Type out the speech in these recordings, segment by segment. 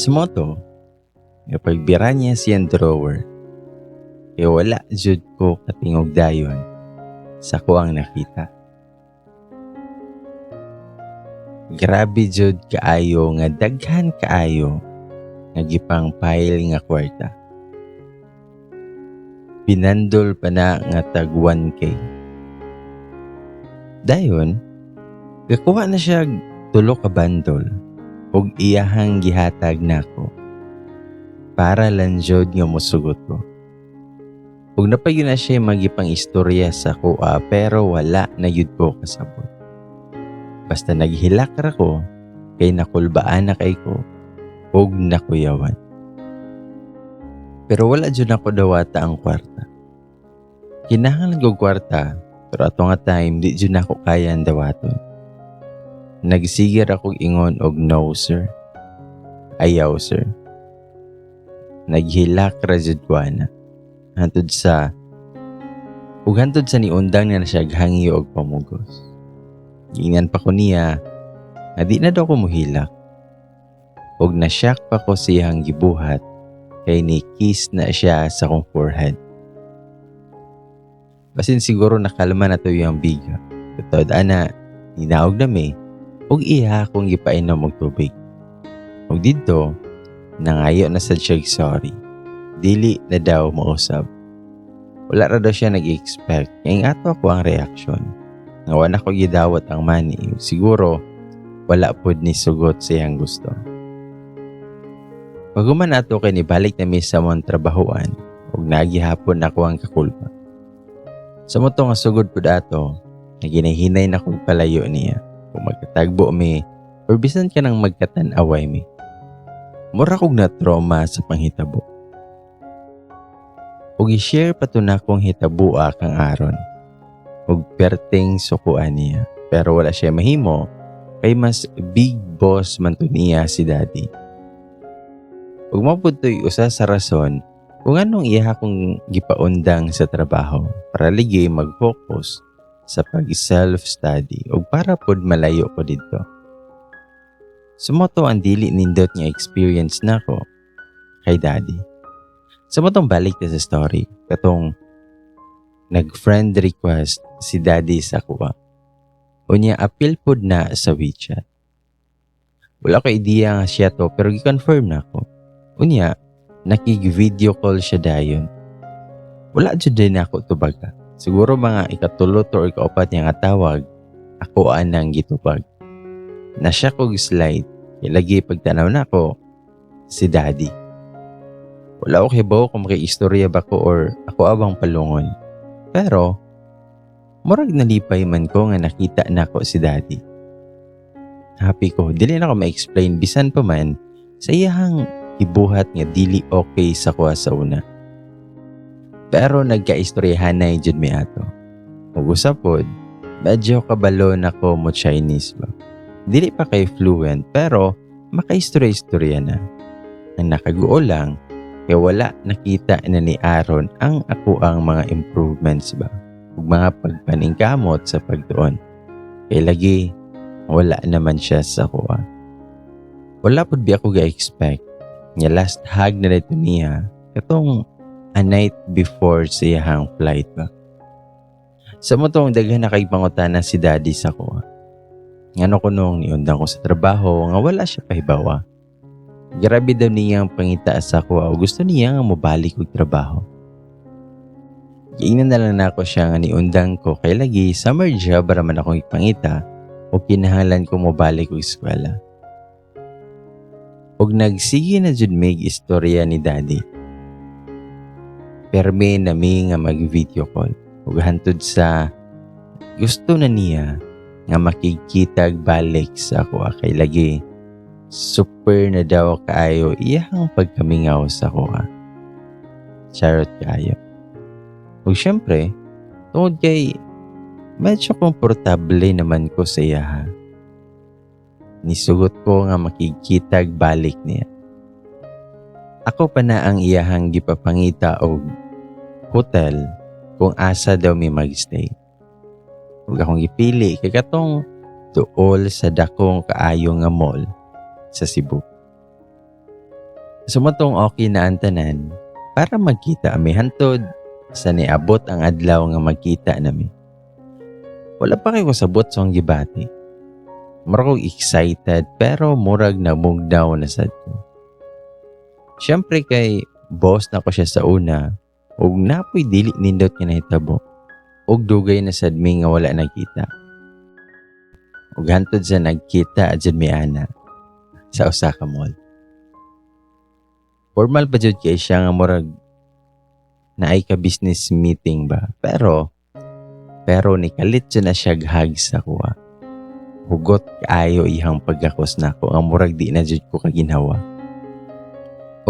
Sa moto, kapag bira niya siyang drawer, kaya wala jud ko katingog dayon sa ko ang nakita. Grabe jud kaayo nga daghan kaayo nga gipang pile nga kwarta. Pinandol pa na nga tag 1K. Dayon, gakuha na siya tulo ka bandol ug iyahang gihatag nako para lang jud nga mosugot ko. Ug napayon na siya magipang istorya sa kuha pero wala na yun ko kasabot. Basta naghilak ra ko kay nakulbaan na kay ko ug nakuyawan. Pero wala jud ako dawata ang kwarta. Kinahanglan ko kwarta pero ato nga time di jud nako kaya ang dawaton. Nagsigir ako ingon og no sir. Ayaw sir. Naghilak ra jud ko ana. Hantod sa ug hantod sa niundang na siya hangi og pamugos. Giingnan pa ko niya nga di na daw ko muhilak. Ug nasyak pa ko siyang gibuhat kay ni kiss na siya sa kong forehead. Basin siguro nakalma na to yung biga. Tutod ana, ninaog na may ug iya akong gipainom og tubig. Ug didto, nangayo na sa siya sorry. Dili na daw mausab. Wala ra daw siya nag-expect. Kaya ato ako ang reaksyon. Nga wala ko gidawat ang money. Siguro, wala pod ni sugot sa iyang gusto. Paguman ato kay nibalik na sa mong trabahoan ug nagihapon ako ang kakulpa. Sa mo to nga sugod pud ato, naginahinay na kong palayo niya. Kung magkatagbo mi, or bisan ka nang magkatan-away mi. Mura kog na trauma sa panghitabo. Ug i-share pa to na kong hitabua kang aron. Ug perting sukuan niya. Pero wala siya mahimo, kay mas big boss man to niya si daddy. Ug mapud to'y usa sa rason kung anong iya kong gipaundang sa trabaho para ligi mag-focus sa pag-self-study o para pod malayo ko dito. Sumoto ang dili nindot nga experience na ko kay daddy. Sumotong balik na sa story. Katong nag-friend request si daddy sa kuha. Unya appeal pod na sa WeChat. Wala ko idea nga siya to pero gi-confirm na ako. Unya, nakig-video call siya dayon. Wala jud din ako tubaga. Siguro mga ikatulo to or ikaupat niya nga tawag, ako anang gitubag. Na siya kog slide, ilagi pagtanaw na ako, si daddy. Wala ko hibaw kung makiistorya ba ko or ako abang palungon. Pero, murag nalipay man ko nga nakita na ko si daddy. Happy ko, dili na ko ma-explain bisan pa man sa iyahang ibuhat nga dili okay sa kuha sa una. Pero nagkaistoryahan na jud mi ato. Ug usapod, medyo kabalo na ko mo Chinese ba. Dili pa kay fluent pero makaistorya-istorya na. Ang nakaguo lang, kaya wala nakita na ni Aaron ang ako ang mga improvements ba. Ug mga pagpaningkamot sa pagtuon. Kaya lagi, wala naman siya sa kuha. Wala pud bi ako ga-expect nga last hug na dito niya katong a night before sa iyahang flight ba. Sa mo tong daghan na kay pangutana si daddy sa ko. Ngano ko nung niundang ko sa trabaho nga wala siya pahibawa. Grabe daw niya ang pangita sa ko o gusto niya nga mobalik og trabaho. Giingnan na lang ako siya nga niundang ko kay lagi summer job para man akong ipangita o kinahanglan ko mobalik og eskwela. Og nagsige na jud mig istorya ni daddy. Perme na mi nga mag-video call. Ug hantod sa gusto na niya nga makikitag balik sa ako kay lagi super na daw kaayo iyang pagkamingaw sa kuha. Charot kaayo. Ug syempre, tungod kay medyo komportable naman ko sa iya ha. Nisugot ko nga makikitag balik niya. Ako pa na ang iyahang gipapangita og hotel kung asa daw mi magstay. Ug akong gipili kay katong tuol sa dakong kaayo nga mall sa Cebu. Sumutong okay na ang tanan para magkita ami hantod sa niabot ang adlaw nga magkita nami. Wala pa kayo sabot sa gibati. Kong excited pero murag na mugdaw na sad ko. Siyempre kay boss na ko siya sa una ug napoy dili nindot nga nahitabo ug dugay na sad mi nga wala nakita. Ug hantod sa nagkita adjud mi ana sa usa ka mall. Formal pa jud kay siya nga murag na ay ka business meeting ba. Pero pero ni kalit jud na siya hag sa kuha. Hugot kaayo ihang pagkakos nako ang murag di na jud ko kaginhawa.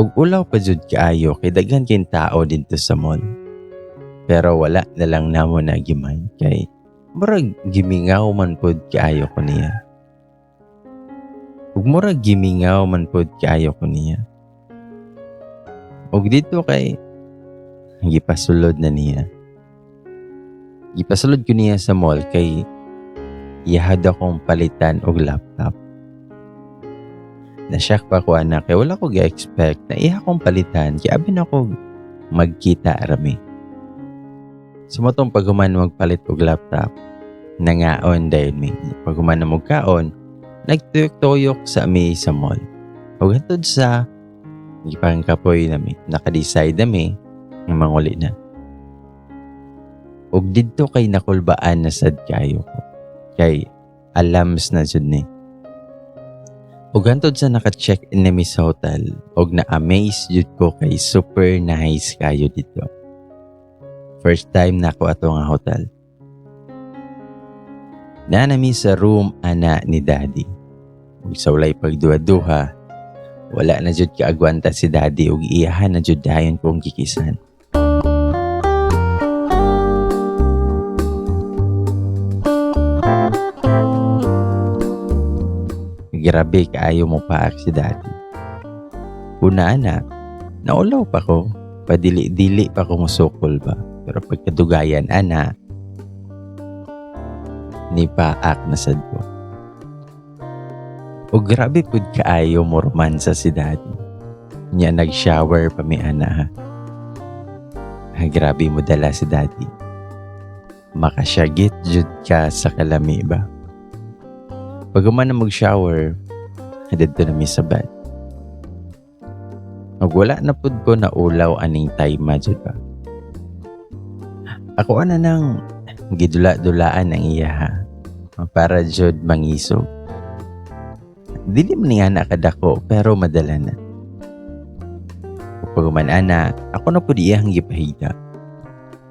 Og ulaw pa jud kaayo kay daghan kay tao dito sa mall. Pero wala na lang namo na gimay kay murag gimingaw man pod kaayo ko niya. Ug murag gimingaw man pod kaayo ko niya. Og dito kay gipasulod na niya. Gipasulod ko niya sa mall kay iyahad akong palitan og laptop. Nasyak pa ko anak kay wala ko ga-expect na iya kong palitan kaya abin ako magkita rami. Sumotong paghuman magpalit og laptop, nangaon dahil mi. Paghuman na magkaon, nagtuyok-tuyok sa ami sa mall. Ug hantod sa gipang kapoy nami, naka-decide nami ng manguli na. Ug didto kay nakulbaan na sad kayo ko. Kay alams na jud ni. Ug sa naka-check in nami sa hotel, ug na-amaze jud ko kay super nice kayo dito. First time na ako ato nga hotel. Na nami sa room ana ni daddy. Ug sa walay pagduha-duha, wala na jud kaagwanta si daddy ug iyahan na jud dayon kong kikisan. Grabe kaayo mo pa si daddy. Una na, naulaw pa ko. Padili-dili pa ko musukol ba. Pero pagkadugayan, ana, ni paak na sad ko. O grabe pud kaayo mo romansa si daddy. Niya nag-shower pa mi ana ha. Ah, grabe mo dala si daddy. Makasyagit jud ka sa kalami ba? Pag na mag-shower, dito na mi sa bed. Ug wala na pud ko na ulaw aning time jud ba. Ako ana nang gidula-dulaan ang iya. Para jud mangisog. Dili man nga nakadako pero madala na. Pag ana, ako na po iyang gipahida.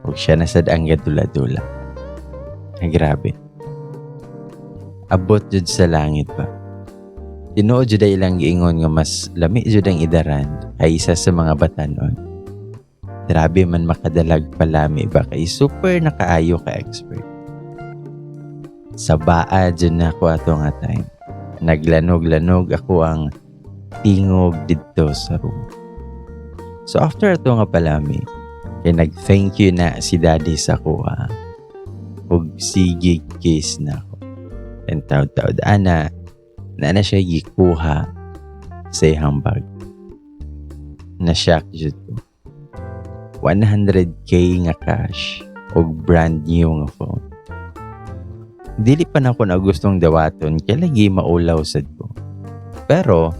Ug siya na sad ang gadula-dula. Ay, grabe. Abot jud sa langit ba. Tinuod jud ay ilang giingon nga mas lami jud ang idaran ay isa sa mga batanon. Grabe man makadalag palami ba kay super nakaayo ka expert. Sa baa jud na ako ato nga time. Naglanog-lanog ako ang tingog didto sa room. So after ato nga palami, kay nag-thank you na si daddy sa kuha. Ug sige kiss na. And taod-taod ana, na na siya gikuha sa ihang bag. Na-shock jud ko. 100k nga cash ug brand new nga phone. Dili pa na ako na gustong dawaton kay lagi maulaw sad ko. Pero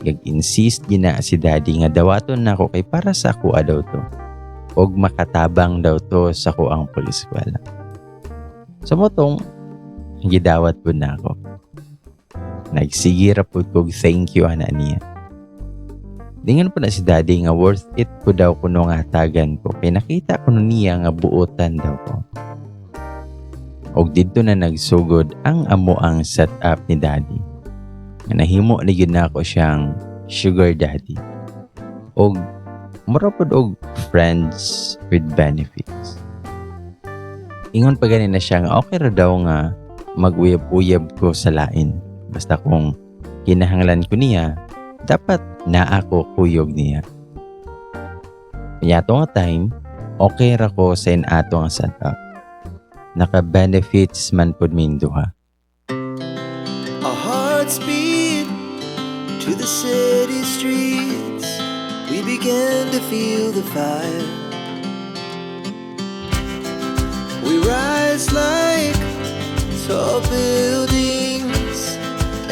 nag-insist gina si daddy nga dawaton na ako kay para sa ako daw to. Og makatabang daw to sa ko ang puliskwela. Sa motong, gidawat po na ako. Nagsigira po ko thank you ana niya. Dingan po na si daddy nga worth it po daw kuno nga hatagan ko kay nakita ko niya nga buotan daw ko. Og dito na nagsugod ang amo ang setup ni daddy. Nahimo ni gyud na ako siyang sugar daddy. Og mura og friends with benefits. Ingon pa ganin na siya nga okay ra daw nga maguyab-uyab ko sa lain. Basta kung kinahanglan ko niya, dapat na ako kuyog niya. Kaya nga time, okay ra ko sa ato nga setup. Naka-benefits man pod min duha. Our hearts beat to the city streets, we began to feel the fire. We rise like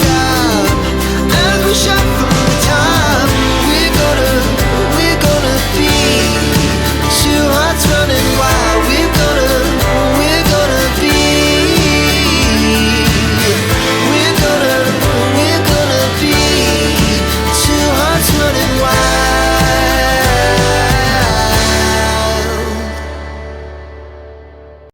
stop I wish I